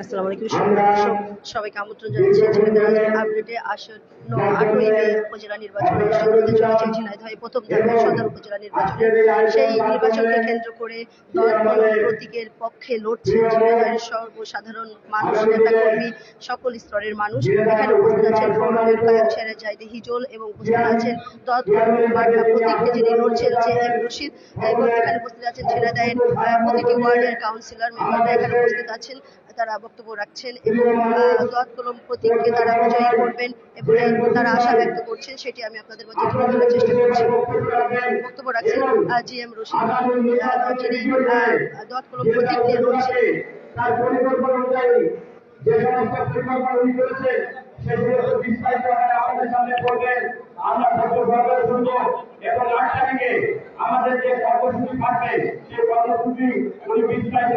আসসালামু আলাইকুম দর্শক সবাইকে আমন্ত্রণ জানাচ্ছি আজকের আপডেটে আসন্ন আটই মে উপজেলা নির্বাচন অনুষ্ঠিত হতে চলেছে ঝিনাইদহে প্রথম ধাপের সদর উপজেলা নির্বাচনে। সেই নির্বাচনকে কেন্দ্র করে দল প্রতীকের পক্ষে লড়ছে ঝিনাইদহের সর্বসাধারণ মানুষ নেতাকর্মী সকল স্তরের মানুষ। এখানে উপস্থিত আছেন ফোরমের কায়ক সেরে জাইদে হিজল এবং উপস্থিত আছেন দল মার্কা প্রতীকে যিনি লড়ছেন যে এম রশিদ। এবং এখানে উপস্থিত আছেন ঝিনাইদহের প্রতিটি ওয়ার্ডের কাউন্সিলর মেম্বাররা এখানে উপস্থিত আছেন। তারা বক্তব্য রাখছেন এবং দোয়াত কলম প্রতীককে তারা বিজয়ী করবেন এবং তারা আশা ব্যক্ত করছেন, সেটি আমি আপনাদের মধ্যে তুলে ধরার চেষ্টা করছি। বক্তব্য রাখছেন জি এম রশিদ যিনি দোয়াত কলম প্রতীক নিয়ে রয়েছেন। আমাদের যে কর্মসূচি থাকবে, সেই কর্মসূচি উনি বিস্তারিত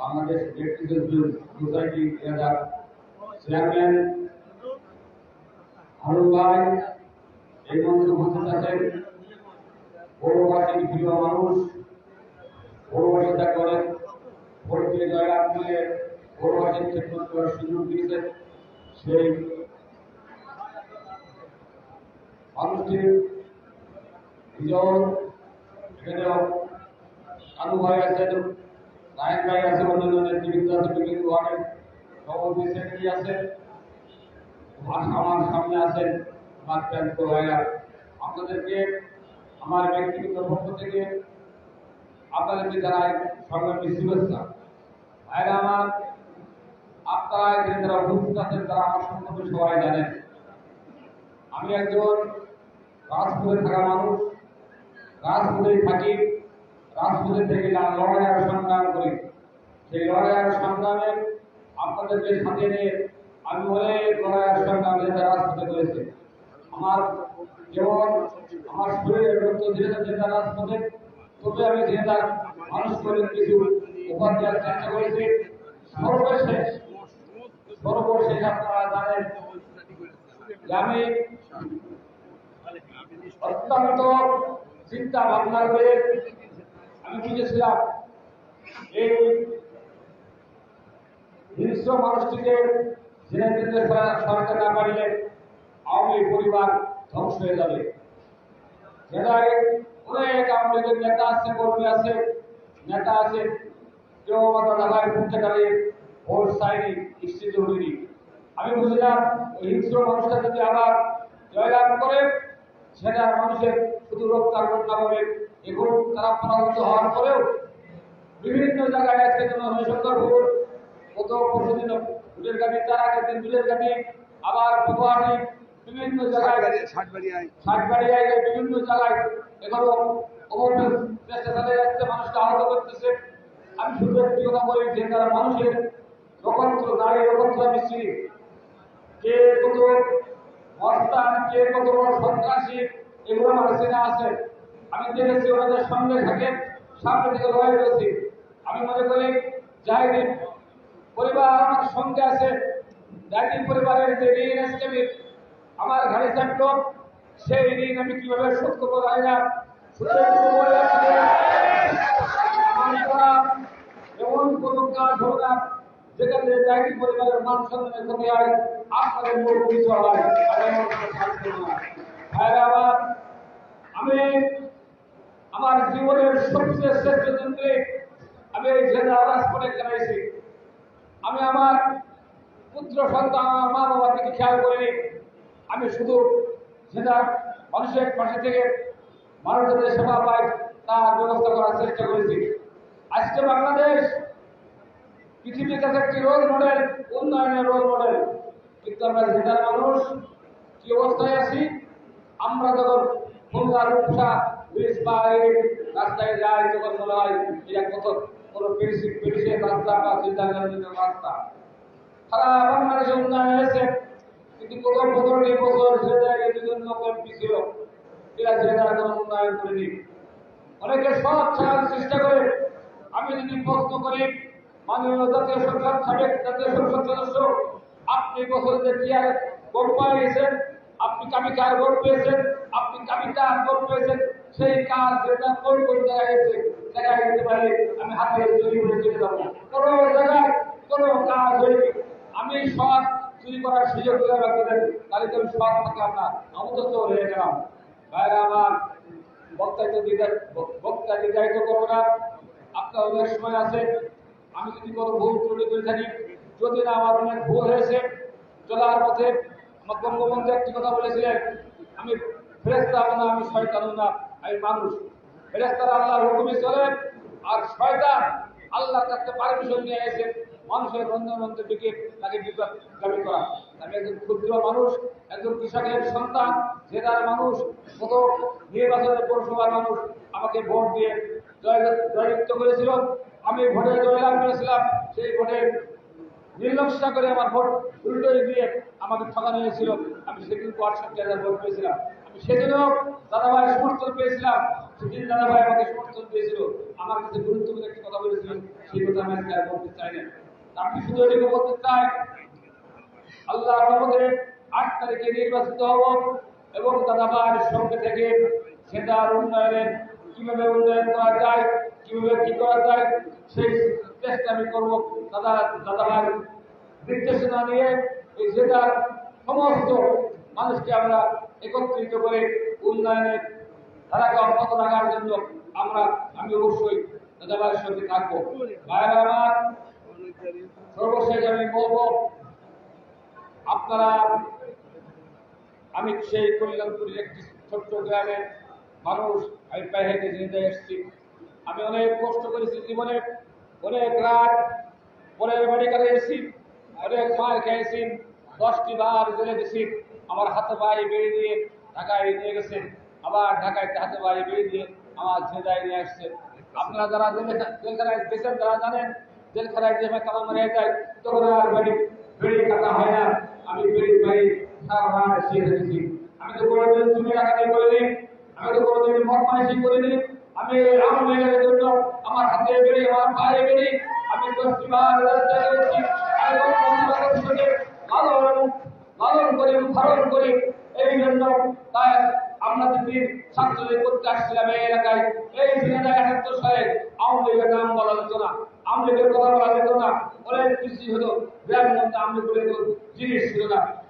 বাংলাদেশ ইলেকট্রিক্যাল সোসাইটি এলাকার চেয়ারম্যান হারুন ভাই এই মঞ্চে উপস্থিত আছেন পৌরবাসীর প্রিয় মানুষ পৌরবাসীটা করেন ভোটকে জয়লাভ করে পৌরবাসীর খেদমত করার সুযোগ দিয়েছেন সেই মানুষটির বিজয় এখানেও কানু ভাই আছেন রায়ন ভাই আছে অন্যান্য নেতৃবৃন্দ আছে বিভিন্ন ওয়ার্ডের সভাপতি সেক্রেটারি আছে? আর আমার সামনে আছেন আমার প্যান্ট ভাইয়া আপনাদেরকে, আমার ব্যক্তিগত পক্ষ থেকে আপনাদেরকে জানাই সংগ্রামী শুভেচ্ছা। ভাইরা আমার, আপনারা এখানে যারা উপস্থিত আছেন, তারা আমার সম্পর্কে সবাই জানেন। আমি একজন রাজপুরে থাকা মানুষ। রাজপুরেই থাকি। রাজপুরে থেকে লা- লড়াই আর সংগ্রাম করি, সেই লড়াই আর সংগ্রামে আপনাদেরকে সাথে নিয়ে আমি অনেক লড়াই আর সংগ্রাম যেটা রাজপথে করেছি আমার যেমন আমার শরীরের রক্ত ধীরে ধীরে রাজপথে, তবে আমি জেলার মানুষ করে কিছু উপহার দেওয়ার চেষ্টা করেছি, সর্বশেষ সর্বশেষ আপনারা জানেন আমি অত্যন্ত চিন্তা ভাবনা করে সরকার না আওয়ামী পরিবার ধ্বংস হয়ে যাবে। অনেক আওয়ামী লীগের নেতা আছে, কর্মী আছে, নেতা আছে, কেউ মাথা ঢাকায় পারে ভোট হয়নি। আমি বুঝলাম হিংস্র মানুষটা যদি আবার জয়লাভ করে, সেটা মানুষের শুধু রোগটার ঘটনা হবে এখন তারা পরাভূত হওয়ার পরেও বিভিন্ন জায়গায় আজকে যেমন হরিশঙ্করপুর কত প্রতিদিন দুধের গাড়ি তার আগের দিন দুধের গাড়ি আবার ফুটুয়ারি বিভিন্ন জায়গায় ষাটবাড়িয়ায় বিভিন্ন জায়গায় এখনও অবশ্যই চেষ্টা চালিয়ে যাচ্ছে মানুষকে আহত করতেছে। আমি শুধু একটি কথা বলি যে তারা মানুষের রকন্ত্র নারী রকন্ত্র মিস্ত্রি কে কত মস্তান কে কত সন্ত্রাসী এগুলো আমার চেনা আছে। আমি দেখেছি ওনাদের সঙ্গে থাকে, সামনে থেকে লড়াই করেছি। আমি মনে করি জাহিদিন পরিবার আমার সঙ্গে আছে। জাহিদিন পরিবারের যে ঋণ এস্টেমিট আমার ঘাড়ে চাপলো। সেই ঋণ আমি কীভাবে শোধ করব জানি না। এমন কোন কাজ হবে না, যেখানে জাহিদি পরিবারের মান সম্মানের ক্ষতি হয়, আপনাদের মূল পরিচয় হয়। ভাইরা আমি আমার জীবনের সবচেয়ে শ্রেষ্ঠ দিনকে আমি এই জেলা রাজপথে কাটাইছি আমি আমার পুত্র সন্তান মা বাবা থেকে খেয়াল করিনি আমি শুধু জেলার মানুষের পাশে থেকে মানুষদের সেবা পাই, তার ব্যবস্থা করার চেষ্টা করেছি। আজকে বাংলাদেশ পৃথিবীর কাছে একটি রোল মডেল উন্নয়নের রোল মডেল কিন্তু আমরা জেলার মানুষ, কি অবস্থায় আছি? আমরা যখন খুলনা রূপসা ব্রিজ এই রাস্তায় যাই, তখন মনে হয় এটা কত কোনো রাস্তা বা চিন্তাগানের রাস্তা। সারা বাংলাদেশে উন্নয়ন হয়েছে কিন্তু প্রথম পনেরোটি বছর সে জায়গায় দুজন এরা সে তারা কোনো উন্নয়ন করেনি। অনেকে সব ছাড়ার চেষ্টা করে। আমি যদি প্রশ্ন করি, মাননীয় জাতীয় সংসদ সাবেক জাতীয় সংসদ সদস্য, আপনি বছরে যে কি আর ভোট পেয়েছেন আপনি কামিকার ভোট পেয়েছেন, আপনি কামিকার ভোট পেয়েছেন, সেই কাজ যেটা কোন কোন জায়গায় গেছে, দেখা যেতে পারে আমি হাতে চুরি করে চলে যাব। কোনো জায়গায় কোনো কাজ হয়নি। আমি সৎ চুরি করার সুযোগ করে রাখতে দেন তাহলে তো আমি সৎ থাকলাম না আমি হয়ে গেলাম। ভাইরা আমার বক্তাকে বক্তাকে দায়িত্ব করব না। আপনার অনেক সময় আছে। আমি যদি কোনো ভুল ত্রুটি করে থাকি, যদি না আমার অনেক ভুল হয়েছে, চলার পথে বঙ্গবন্ধু একটি কথা বলেছিলেন, আমি ফেরেস্তা না, আমি শয়তান না, আমি মানুষ। ফেরেস্তারা আল্লাহর হুকুমে চলে, আর শয়তান আল্লাহ কাছে পারমিশন নিয়ে এসে মানুষের রন্ধন রন্ধন দিকে তাকে বিপদ দাবি করা। আমি একজন ক্ষুদ্র মানুষ, একজন কৃষকের সন্তান জেলার মানুষ কত নির্বাচনের পৌরসভার মানুষ আমাকে ভোট দিয়ে জয় জয়যুক্ত করেছিল। আমি ভোটে জয়লাভ করেছিলাম, সেই ভোটে নির্লক্ষা করে আমার ভোট উল্টো দিয়ে আমাকে ঠকানো হয়েছিল। আমি সেদিন আটষট্টি হাজার ভোট পেয়েছিলাম। আমি সেদিনও দাদাভাই সমর্থন পেয়েছিলাম। সেদিন দাদাভাই আমাকে সমর্থন পেয়েছিল। আমার কাছে গুরুত্বপূর্ণ একটি কথা বলেছিলেন সেই কথা আমি আজকে আর বলতে চাই না। আমি শুধু এটুকু বলতে চাই, আল্লাহ রহমতে আট তারিখে নির্বাচিত হব এবং দাদাভাইয়ের সঙ্গে থেকে সেটার উন্নয়নের কীভাবে উন্নয়ন করা যায়, কীভাবে কি করা যায়, সেই চেষ্টা আমি করব। দাদা দাদাভাইয়ের নির্দেশনা নিয়ে এই জেলার সমস্ত মানুষকে আমরা একত্রিত করে উন্নয়নের ধারাকে অব্যাহত রাখার জন্য আমরা, আমি অবশ্যই দাদাভাইয়ের সঙ্গে থাকব। আমার, সর্বশেষ আমি বলব, আপনারা, আমি সেই কল্যাণপুরের একটি ছোট্ট গ্রামের মানুষ, আমি পায়ে হেঁটে জেনে এসেছি। আমি অনেক কষ্ট করেছি জীবনে, অনেক রাত পরের বাড়ি কাটে এসেছি অনেক মার খেয়েছি দশটি বার জেলে গেছি আমার হাতে পায়ে বেরিয়ে দিয়ে ঢাকায় নিয়ে গেছে। আবার ঢাকায় হাতে পায়ে বেরিয়ে দিয়ে আমার ঝেঁদায় নিয়ে আসছে। আপনারা যারা জেলখানায় গেছেন তারা জানেন, জেলখানায় যে কালা মারা যায়, তখন আর বাড়ি বেড়ি কাটা হয় না। আমি বেড়ি বাড়ি, সারা রাত শিখে রেখেছি আমি তো কোনোদিন চুরি ডাকাতি করিনি, আমি তো কোনোদিন মরমাইশি করিনি। আমি লীগের জন্য আমার হাতে বেড়ি, আমার পায়ে বেড়ি, আমি লালন লালন করি ধারণ করি, এই জন্য তাই আমরা যদি ছাত্রদের করতে আসছিলাম এই এলাকায়, এই দিনে একাত্তর সালে আওয়ামী নাম বলা যেত না, আওয়ামী কথা বলা যেত না। অনেক কিছু হতো গ্রামের মধ্যে লীগের জিনিস ছিল না।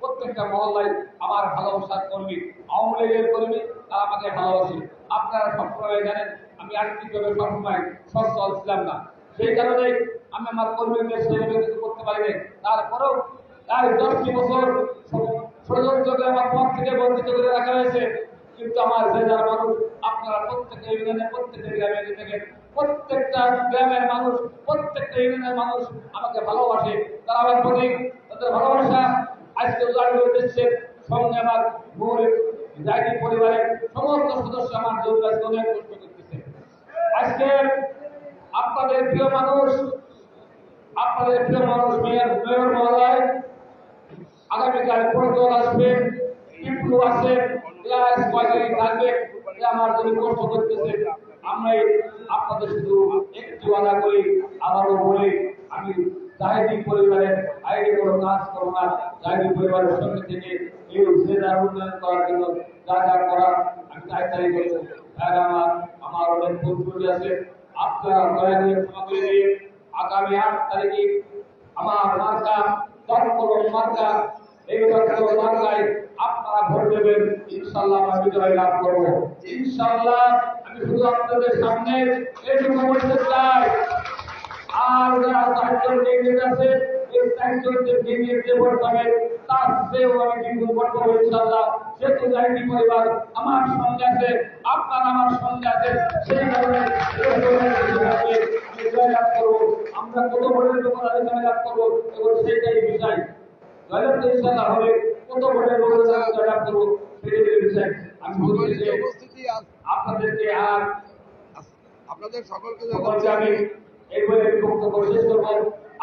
প্রত্যেকটা মহল্লায় আমার ভালোবাসার কর্মী, আওয়ামী লীগের কর্মী, তারা আমাকে ভালোবাসে। আপনারা সবসময় জানেন, আমি আর্থিকভাবে সবসময় সচ্ছল ছিলাম না। সেই কারণে আমি আমার কর্মীদের সেভাবে কিছু করতে পারিনি তারপরেও তার দশটি বছর ষড়যন্ত্র করে আমার পথ থেকে বঞ্চিত করে রাখা হয়েছে। কিন্তু আমার জেলার মানুষ, আপনারা প্রত্যেকটা ইউনিয়নের প্রত্যেকটা গ্রামে থেকে প্রত্যেকটা গ্রামের মানুষ, প্রত্যেকটা ইউনিয়নের মানুষ আমাকে ভালোবাসে। তারা আমার প্রতি তাদের ভালোবাসা আজকে উদাহরণ দিচ্ছে, সঙ্গে আমার মূল জাতি পরিবারের সমস্ত সদস্য আমার আজকে অনেক কষ্ট করতেছে। আজকে আপনাদের প্রিয় মানুষ, আপনাদের প্রিয় মানুষ মেয়র মেয়র মহোদয়, আগামীকাল প্রটোকল আসবে টিপলু আছে ক্লাস কয়দিন থাকবে আমার জন্য কষ্ট করতেছে। আমরা আপনাদের শুধু একটু আদা করি, আবারও বলি, আমি জাহেদি পরিবারের আইডি কোনো কাজ করব না। জাহেদি পরিবারের সঙ্গে থেকে এই জেলার উন্নয়ন করার জন্য যা যা করার, আমি তাই তাই করব। আর আমার আমার অনেক বন্ধুরি আছে। আপনারা দয়া করে ক্ষমা করে দিয়ে আগামী আট তারিখে আমার মার্কা তৎপর মার্কা, এই তৎপর মার্কায় আপনারা ভোট দেবেন। ইনশাল্লাহ আমরা বিজয় লাভ করব। ইনশাল্লাহ আমি শুধু আপনাদের সামনে এইটুকু বলতে চাই। আর যারা সাহায্য নিয়ে আছে এই চারজনকে নিয়ে যে ভোট পাবে তার চেয়েও আমি বিপুল ভোট পাবো ইনশাআল্লাহ। যেহেতু জাইনি পরিবার আমার সঙ্গে আছে আপনার আমার সঙ্গে আছে সেই কারণে জয়লাভ করব। আমরা কত ভোটের উপর আমি জয়লাভ করব এবং সেটাই বিষয়। জয়লাভ তো ইনশাআল্লাহ হবে কত ভোটের উপর আমি জয়লাভ করব সেটাই বিষয়। আমি বলছি যে আপনাদেরকে আর আপনাদের সকলকে সকলকে আমি শেষ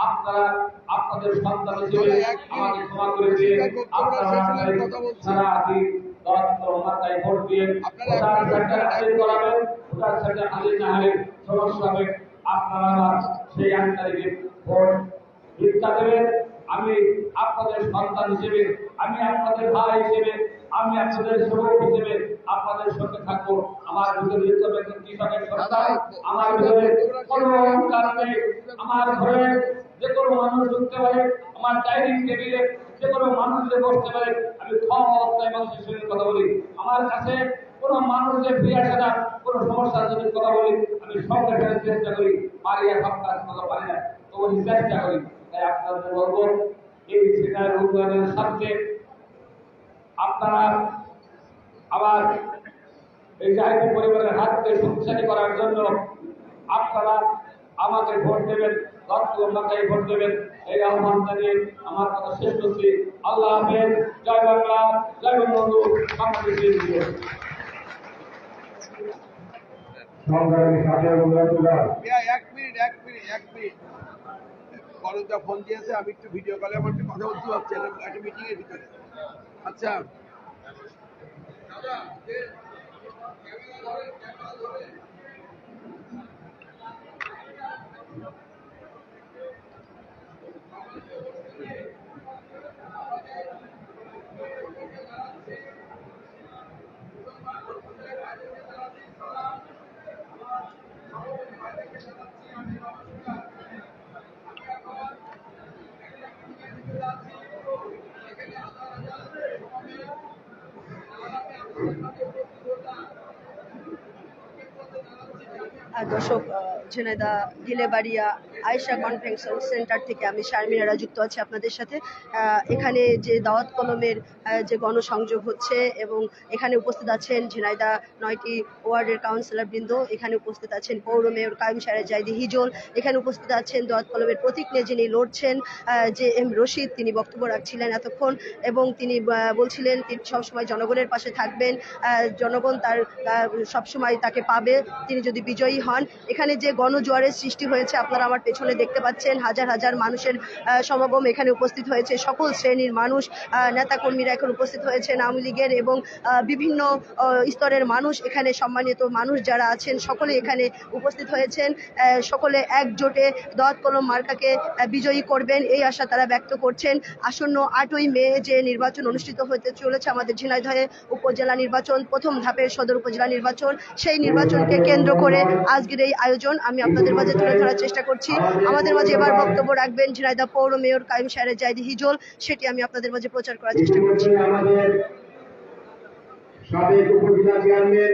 আপনারা আপনাদের সন্তান হিসেবে আমাকে ক্ষমা করে দিয়ে আপনারা সারা দিন মাথায় ভোট দিয়ে ভোটার সেন্টার হাজির করাবেন ভোটার সেন্টার হাজির না হলে সমস্যা হবে আপনারা আবার সেই আট তারিখে ভোট ভিক্ষা দেবেন। আমি আপনাদের সন্তান হিসেবে আমি আপনাদের ভাই হিসেবে আমি আপনাদের সেবক হিসেবে আপনাদের সঙ্গে থাকব। আমার ভিতরে কৃষকের আমার ভিতরে কোনো আমার ঘরে যে কোনো মানুষ ঢুকতে পারে আমার ডাইনিং টেবিলে যে কোনো মানুষ যে বসতে পারে আমি ক্ষম অবস্থায় মানুষের সঙ্গে কথা বলি। আমার কাছে কোনো মানুষ যে ফিরে আসে না কোনো সমস্যার যদি কথা বলি আমি সঙ্গে ফেরার চেষ্টা করি। পারি সব কাজ কথা পারি না তবু চেষ্টা করি। তাই আপনাদের বলব এই সেনার উন্নয়নের স্বার্থে আপনারা আবার এই জাহিদি পরিবারের হাতকে শক্তিশালী করার জন্য আপনারা আমাকে ভোট দেবেন ভোট দেবেন। এই আহ্বান জানিয়ে আমার কথা শেষ করছি। আল্লাহ হাফেজ। জয় বাংলা। জয় বঙ্গবন্ধু। বাংলাদেশের বিজয়। সংগ্রামী সাথে বন্ধুরা মিয়া, এক মিনিট এক মিনিট এক মিনিট। করণদা ফোন দিয়েছে আমি একটু ভিডিও কলে আমার একটু কথা বলতে পারছি একটা মিটিং এর ভিতরে। আচ্ছা আর দর্শক আহ, ঝিনাইদা গিলেবাড়িয়া আয়েশা কনভেনশন সেন্টার থেকে আমি শারমিনারা যুক্ত আছি আপনাদের সাথে। এখানে যে দাওয়াত কলমের যে গণসংযোগ হচ্ছে এবং এখানে উপস্থিত আছেন ঝিনাইদা নয়টি ওয়ার্ডের কাউন্সিলর বৃন্দ, এখানে উপস্থিত আছেন পৌর মেয়র কাইম সাহেব, জাইদি হিজল, এখানে উপস্থিত আছেন দাওয়াত কলমের প্রতীক নিয়ে যিনি লড়ছেন যে এম রশিদ, তিনি বক্তব্য রাখছিলেন এতক্ষণ এবং তিনি বলছিলেন তিনি সবসময় জনগণের পাশে থাকবেন জনগণ তার সবসময় তাকে পাবে, তিনি যদি বিজয়ী হন। এখানে যে গণজোয়ারের সৃষ্টি হয়েছে, আপনারা আমার পেছনে দেখতে পাচ্ছেন হাজার হাজার মানুষের সমাগম এখানে উপস্থিত হয়েছে। সকল শ্রেণির মানুষ নেতাকর্মীরা এখন উপস্থিত হয়েছেন, আওয়ামী লীগের এবং বিভিন্ন স্তরের মানুষ এখানে সম্মানিত মানুষ যারা আছেন, সকলে এখানে উপস্থিত হয়েছেন। সকলে একজোটে দত কলম মার্কাকে বিজয়ী করবেন এই আশা তারা ব্যক্ত করছেন। আসন্ন আটই মে যে নির্বাচন অনুষ্ঠিত হতে চলেছে আমাদের ঝিনাইদহে উপজেলা নির্বাচন, প্রথম ধাপের সদর উপজেলা নির্বাচন, সেই নির্বাচনকে কেন্দ্র করে আজকের এই আয়োজন আমি আপনাদের মাঝে তুলে ধরার চেষ্টা করছি। আমাদের মাঝে এবার বক্তব্য রাখবেন ঝিনাইদহ পৌর মেয়র কাইম সাহের জাইদি হিজল, সেটি আমি আপনাদের মাঝে প্রচার করার চেষ্টা করছি। সাবেক উপজেলা চেয়ারম্যান